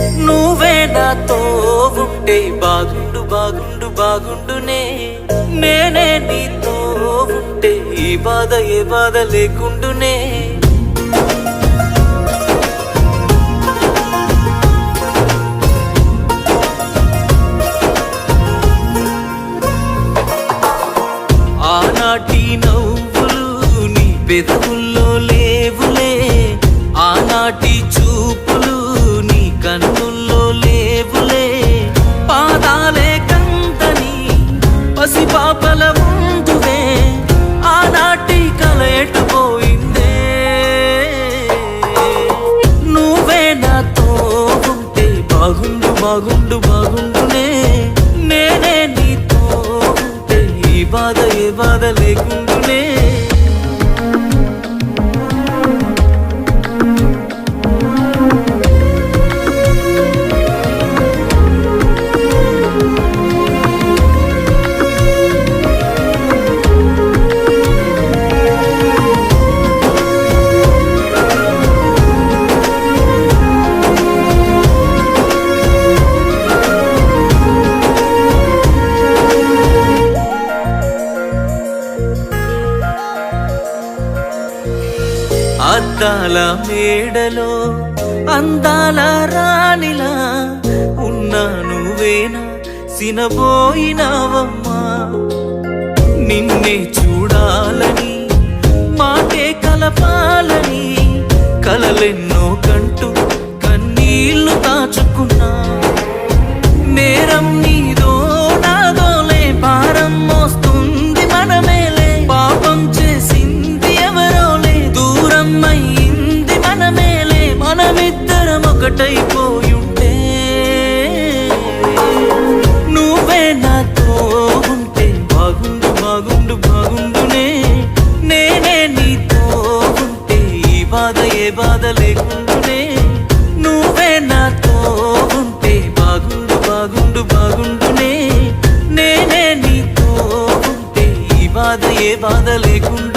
నువ్వే నాతో ఉంటే బాగుండు బాగుండు బాగుండునే. నేనే నీతో ఉంటే ఈ బాధ ఏ బాధ లేకుండునే. ఆనాటి నవ్వులు నీ పెదవుల్లో బాగుండు బాగుండునే. నేనే నీతో ఈ బాధ ఏ బాధ లేకుండా. అద్దాల మేడలో అందాల రాణిలా ఉన్నా నువ్వేనా సినబోయినావమ్మా. నిన్నే చూడాలని ఒకటైపోయుంటే నువ్వే నాతో ఉంటే బాగుండు బాగుండు బాగుండునే. నేనే నీతో ఉంటే ఈ బాధ ఏ బాధ లేకుండునే. నువ్వే నాతో ఉంటే బాగుండు బాగుండు బాగుండునే. నేనే నీతో ఉంటే ఈ బాధ ఏ బాధ లేకుండా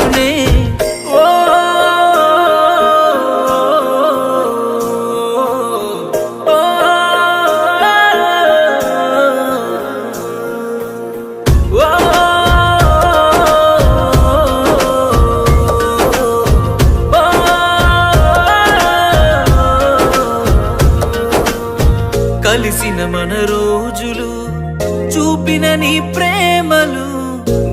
కలిసిన మన రోజులు చూపిన నీ ప్రేమలు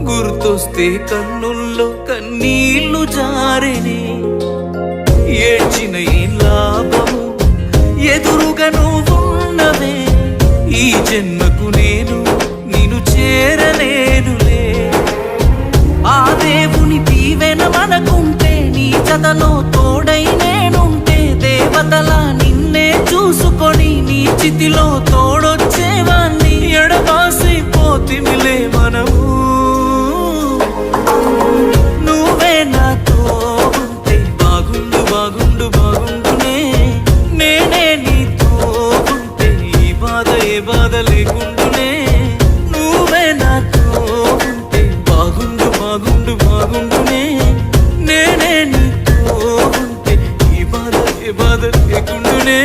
గుర్తొస్తే కన్నుల్లో కన్నీళ్ళు జారిని. ఏడ్చిన ఈ లాభము ఎదురుగా నువ్వున్నవే. ఈ జన్మకు నేను నిన్ను చేరలేనులే ఆ దేవుని దీవెన మనకుంటే నీ చదలో తోడై నేనుంటే దేవతలా చితిలో తోడొచ్చేవాన్ని ఎడబాసి పోతిమిలే మనము. నువ్వే నాతో ఉంటే బాగుండు బాగుండు బాగుండునే. నేనే నీతో ఉంటే ఈ బాధ ఏ బాధ లేకుండునే. నువ్వే నాతో ఉంటే బాగుండు బాగుండు బాగుండునే. నేనే నీతో ఉంటే ఈ బాధ ఏ బాధ లేకుండునే.